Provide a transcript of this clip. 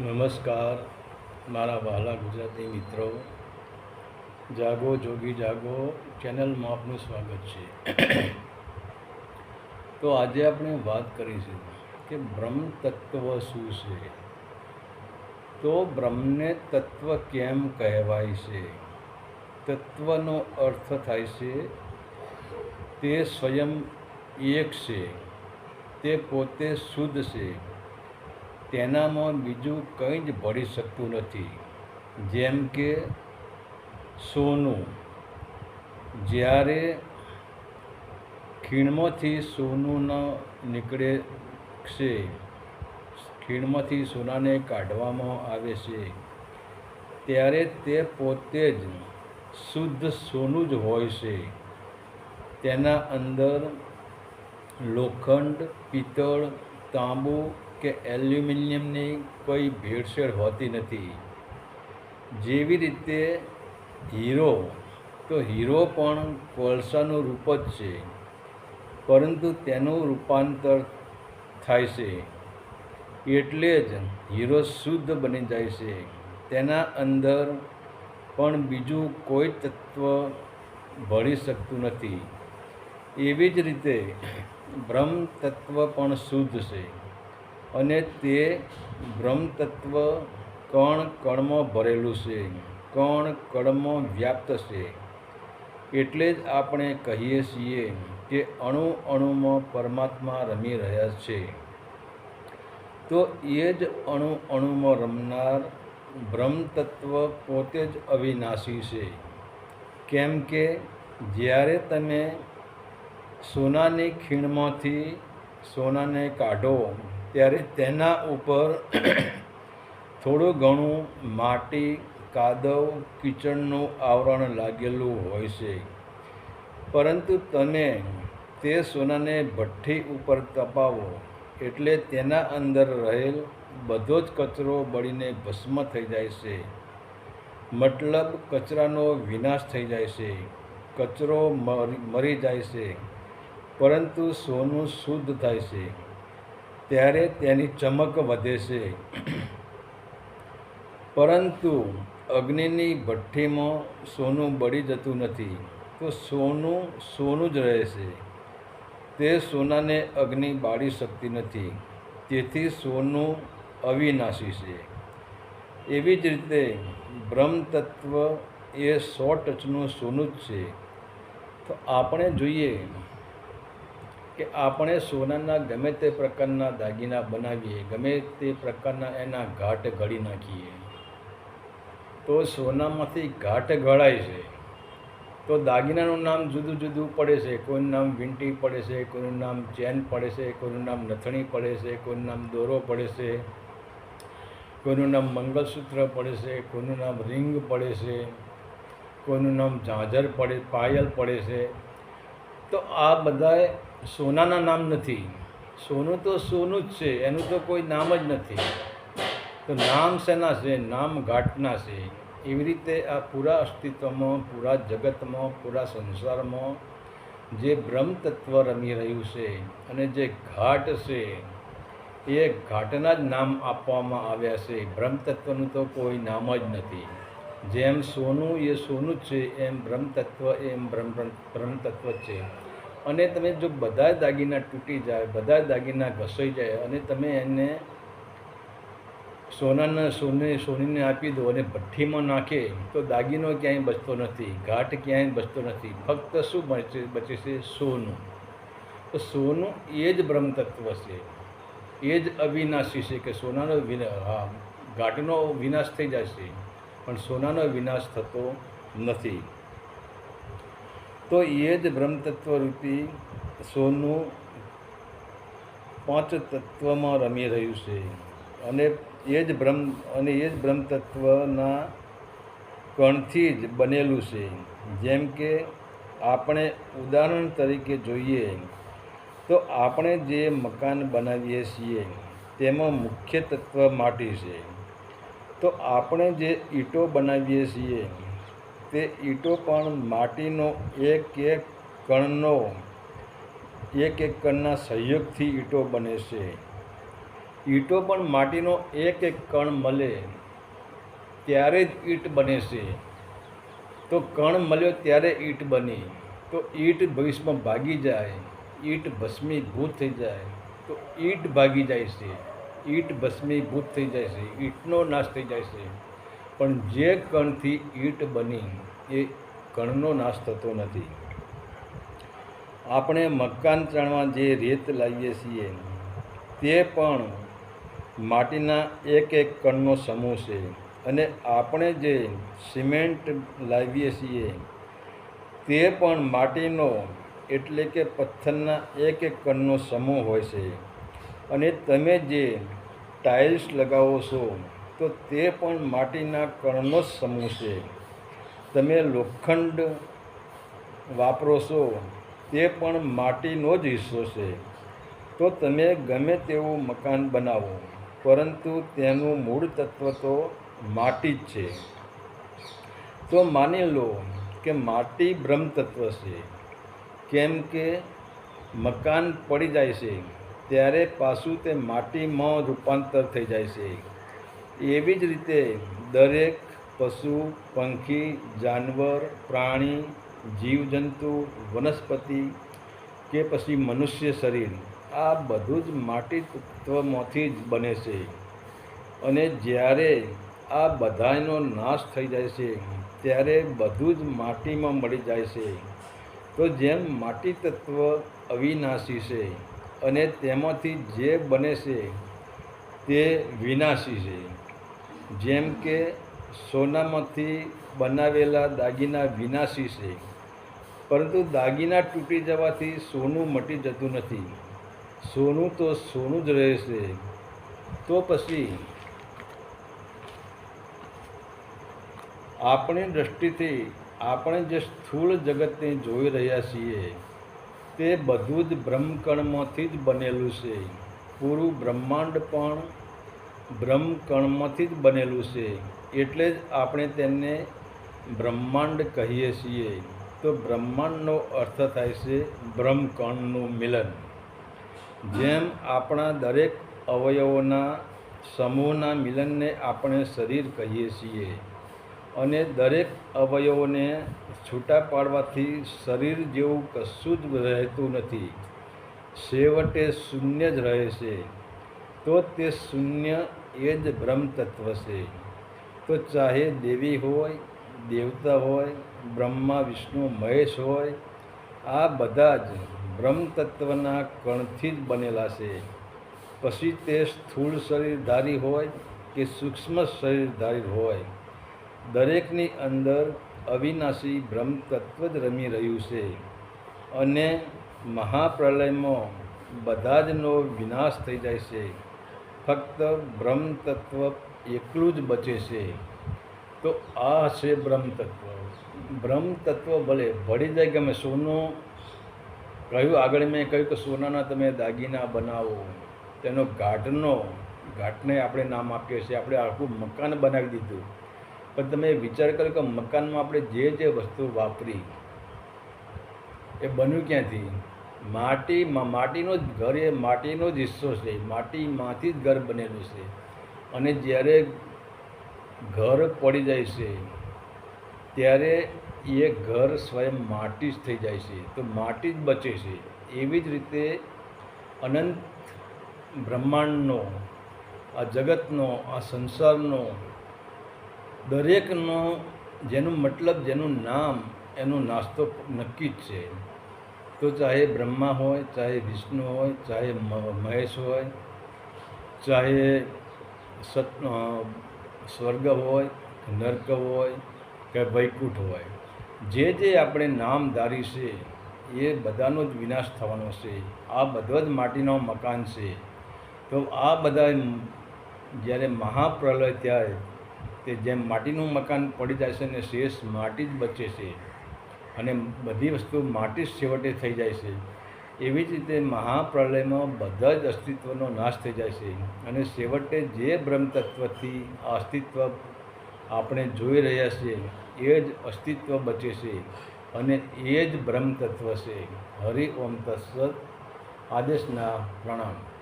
નમસ્કાર, મારા વહાલા ગુજરાતી મિત્રો. જાગો, જોગી જાગો, ચેનલમાં આપનું સ્વાગત છે. તો આજે આપણે વાત કરીશું કે બ્રહ્મ તત્વ શું છે? તો બ્રહ્મને તત્વ કેમ કહેવાય છે? તત્વનો અર્થ થાય છે, તે સ્વયં એક છે, તે પોતે શુદ્ધ છે. તેનામાં બીજું કંઈ જ ભળી શકતું નથી. જેમ કે સોનું. જ્યારે ખીણમાંથી સોનું ન નીકળે છે, ખીણમાંથી સોનાને કાઢવામાં આવે છે, ત્યારે તે પોતે જ શુદ્ધ સોનું જ હોય છે. તેના અંદર લોખંડ, પિત્તળ, તાંબુ કે એલ્યુમિનિયમની કોઈ ભેળસેળ હોતી નથી. જેવી રીતે હીરો, તો હીરો પણ કોલસાનું રૂપ જ છે, પરંતુ તેનું રૂપાંતર થાય છે. એટલે જ હીરો શુદ્ધ બની જાય છે. તેના અંદર પણ બીજું કોઈ તત્વ ભળી શકતું નથી. એવી જ રીતે બ્રહ્મ તત્વ પણ શુદ્ધ છે. અને તે બ્રહ્મતત્વ કણ કણમાં ભરેલું છે. કણ કણમાં વ્યાપ્ત છે. એટલે જ આપણે કહીએ છીએ કે અણુ અણુમાં પરમાત્મા રમી રહ્યા છે. તો એ જ અણુ અણુમાં રમનાર બ્રહ્મતત્વ પોતે જ અવિનાશી છે. કેમ કે જ્યારે તમે સોનાની ખીણમાંથી સોનાને કાઢો ત્યારે તેના ઉપર થોડું ઘણું માટી, કાદવ, કિચડનું આવરણ લાગેલું હોય છે. પરંતુ તમે તે સોનાને ભઠ્ઠી ઉપર તપાવો, એટલે તેના અંદર રહેલ બધો જ કચરો બળીને ભસ્મ થઈ જાય છે. મતલબ કચરાનો વિનાશ થઈ જાય છે. કચરો મરી મરી જાય છે. પરંતુ સોનું શુદ્ધ થાય છે. ત્યારે તેની ચમક વધે છે. પરંતુ અગ્નિની ભઠ્ઠીમાં સોનું બળી જતું નથી. તો સોનું સોનું જ રહે છે. તે સોનાને અગ્નિ બાળી શકતી નથી. તેથી સોનું અવિનાશી છે. એવી જ રીતે બ્રહ્મતત્વ એ સો ટચનું સોનું જ છે. તો આપણે જોઈએ કે આપણે સોનાના ગમે તે પ્રકારના દાગીના બનાવીએ, ગમે તે પ્રકારના એના ઘાટ ઘડી નાખીએ, તો સોનામાંથી ઘાટ ઘડાય છે. તો દાગીનાનું નામ જુદું જુદું પડે છે. કોઈનું નામ વીંટી પડે છે, કોઈનું નામ ચેન પડે છે, કોઈનું નામ નથણી પડે છે, કોઈનું નામ દોરો પડે છે, કોઈનું નામ મંગલસૂત્ર પડે છે, કોઈનું નામ રિંગ પડે છે, કોઈનું નામ ઝાંઝર પડે, પાયલ પડે છે. તો આ બધાય સોનાના નામ નથી. સોનું તો સોનું જ છે, એનું તો કોઈ નામ જ નથી. તો નામ શેના છે? નામ ઘાટના છે. એવી રીતે આ પૂરા અસ્તિત્વમાં, પૂરા જગતમાં, પૂરા સંસારમાં જે બ્રહ્મ તત્વ રમી રહ્યું છે અને જે ઘાટ છે, એ ઘાટના જ નામ આપવામાં આવ્યા છે. બ્રહ્મ તત્વનું તો કોઈ નામ જ નથી. જેમ સોનું એ સોનું જ છે, એમ બ્રહ્મ તત્વ એમ બ્રહ્મ બ્રહ્મ તત્વ છે. અને તમે જો બધા દાગીના તૂટી જાય, બધા દાગીના ઘસાઈ જાય અને તમે એને સોનાના સોને સોનીને આપી દો અને ભઠ્ઠીમાં નાખે, તો દાગીનો ક્યાંય બચતો નથી, ઘાટ ક્યાંય બચતો નથી. ફક્ત શું બચે બચે છે? સોનું. તો સોનું એ જ બ્રહ્મતત્વ છે. એ જ અવિનાશી છે કે સોનાનો વિના ઘાટનો વિનાશ થઈ જાય છે. પણ સોનાનો વિનાશ થતો નથી. તો એ જ બ્રહ્મતત્વરૂપી સોનું પાંચ તત્વમાં રમી રહ્યું છે. અને એ જ બ્રહ્મ, અને એ જ બ્રહ્મતત્વના કણથી જ બનેલું છે. જેમ કે આપણે ઉદાહરણ તરીકે જોઈએ તો આપણે જે મકાન બનાવીએ છીએ તેમાં મુખ્ય તત્વ માટી છે. તો આપણે જે ઈંટો બનાવીએ છીએ તે ઈંટો પણ માટીનો એક એક કણનો, એક એક કણના સહયોગથી ઈંટો બને છે. ઈંટો પણ માટીનો એક એક કણ મળે ત્યારે જ ઈંટ બને છે. તો કણ મળ્યો ત્યારે ઈંટ બની. તો ઈંટ ભવિષ્યમાં ભાગી જાય. ઈંટ ભસ્મીભૂત થઈ જાય. તો ઈંટ ભાગી જાય છે. ઈંટ ભસ્મીભૂત થઈ જાય છે. ઈંટનો નાશ થઈ જાય છે. પણ જે કણથી ઈંટ બની એ કણનો નાશ થતો નથી. આપણે મકાન ચણવા જે રેત લાવીએ છીએ, તે પણ માટીના એક એક કણનો સમૂહ છે અને આપણે જે સિમેન્ટ લાવીએ છીએ, તે પણ માટીનો એટલે કે પથ્થરના એક એક કણનો સમૂહ હોય છે. અને તમે જે ટાઇલ્સ લગાવો છો તો તે પણ માટીના કણનો જ સમૂહ છે. તમે લોખંડ વાપરો છો, તે પણ માટીનો જ હિસ્સો છે. તો તમે ગમે તેવું મકાન બનાવો, પરંતુ તેનું મૂળ તત્વ તો માટી જ છે. તો માની લો કે માટી બ્રહ્મ તત્વ છે. કેમ કે મકાન પડી જાય છે, ત્યારે પાછું તે માટીમાં રૂપાંતર થઈ જાય છે. એવી જ રીતે દરેક પશુ, પંખી, જાનવર, પ્રાણી, જીવજંતુ, વનસ્પતિ કે પછી મનુષ્ય શરીર, આ બધું જ માટી તત્વમાંથી જ બને છે. અને જ્યારે આ બધાનો નાશ થઈ જાય છે, ત્યારે બધું જ માટીમાં મળી જાય છે. તો જેમ માટી તત્વ અવિનાશી છે અને તેમાંથી જે બને છે તે વિનાશી છે. જેમ કે સોનામાંથી બનાવેલા દાગીના વિનાશી છે. પરંતુ દાગીના તૂટી જવાથી સોનું મટી જતું નથી. સોનું તો સોનું જ રહે છે. તો પછી આપણી દૃષ્ટિથી આપણે જે સ્થૂળ જગતને જોઈ રહ્યા છીએ, તે બધું જ બ્રહ્મકણમાંથી જ બનેલું છે. પૂરું બ્રહ્માંડ પણ બ્રહ્મકણમાંથી જ બનેલું છે. એટલે જ આપણે તેને બ્રહ્માંડ કહીએ છીએ. તો બ્રહ્માંડનો અર્થ થાય છે બ્રહ્મકણનું મિલન. જેમ આપણા દરેક અવયવોના સમૂહના મિલનને આપણે શરીર કહીએ છીએ અને દરેક અવયવોને છૂટા પાડવાથી શરીર જેવું કશું જ રહેતું નથી. છેવટે શૂન્ય જ રહે છે. તો તે શૂન્ય એ જ બ્રહ્મ છે. તો ચાહે દેવી હોય, દેવતા હોય, બ્રહ્મા, વિષ્ણુ, મહેશ હોય, આ બધા જ બ્રહ્મ કણથી જ બનેલા છે. પછી તે સ્થૂળ શરીરધારી હોય કે સૂક્ષ્મ શરીરધારી હોય, દરેકની અંદર અવિનાશી બ્રહ્મ જ રમી રહ્યું છે. અને મહાપ્રલયમાં બધા જનો વિનાશ થઈ જાય છે. ફક્ત બ્રહ્મ તત્વ એકલું જ બચે છે, તો આ છે બ્રહ્મ તત્વ બ્રહ્મ તત્વ ભલે ભળી જાય ગમે સોનું, કહ્યું આગળ મેં કહ્યું કે સોનાના તમે દાગીના બનાવો, તેનો ઘાટનો, ઘાટને આપણે નામ આપીએ છીએ, આપણે આખું મકાન બનાવી દીધું. પણ તમે વિચાર કરો કે મકાનમાં આપણે જે જે વસ્તુ વાપરી, એ બન્યું ક્યાંથી? માટી માટીનો જ ઘર એ માટીનો જ હિસ્સો છે. માટીમાંથી જ ઘર બનેલું છે. અને જ્યારે ઘર પડી જાય છે, ત્યારે એ ઘર સ્વયં માટી જ થઈ જાય છે. તો માટી જ બચે છે. એવી જ રીતે અનંત બ્રહ્માંડનો, આ જગતનો, આ સંસારનો, દરેકનો જેનું મતલબ, જેનું નામ એનો નાસ્તો નક્કી જ છે. તો ચાહે બ્રહ્મા હોય, ચાહે વિષ્ણુ હોય, ચાહે મહેશ હોય, ચાહે સત સ્વર્ગ હોય, નર્ક હોય કે વૈકુંઠ હોય. જે જે આપણે નામ ધારી છે, એ બધાનો જ વિનાશ થવાનો છે. આ બધો જ માટીનો મકાન છે. તો આ બધા જ્યારે મહાપ્રલય થાય, તે જેમ માટીનું મકાન પડી જાય છે ને શેષ માટી જ બચે છે. અને બધી વસ્તુ માટી છેવટે થઈ જાય છે. એવી જ રીતે મહાપ્રલયમાં બધા જ અસ્તિત્વનો નાશ થઈ જાય છે અને છેવટે જે બ્રહ્મતત્વથી આ અસ્તિત્વ આપણે જોઈ રહ્યા છીએ, એ જ અસ્તિત્વ બચે છે અને એ જ બ્રહ્મતત્વ છે. હરિ ઓમ તત્સત. આદેશના પ્રણામ.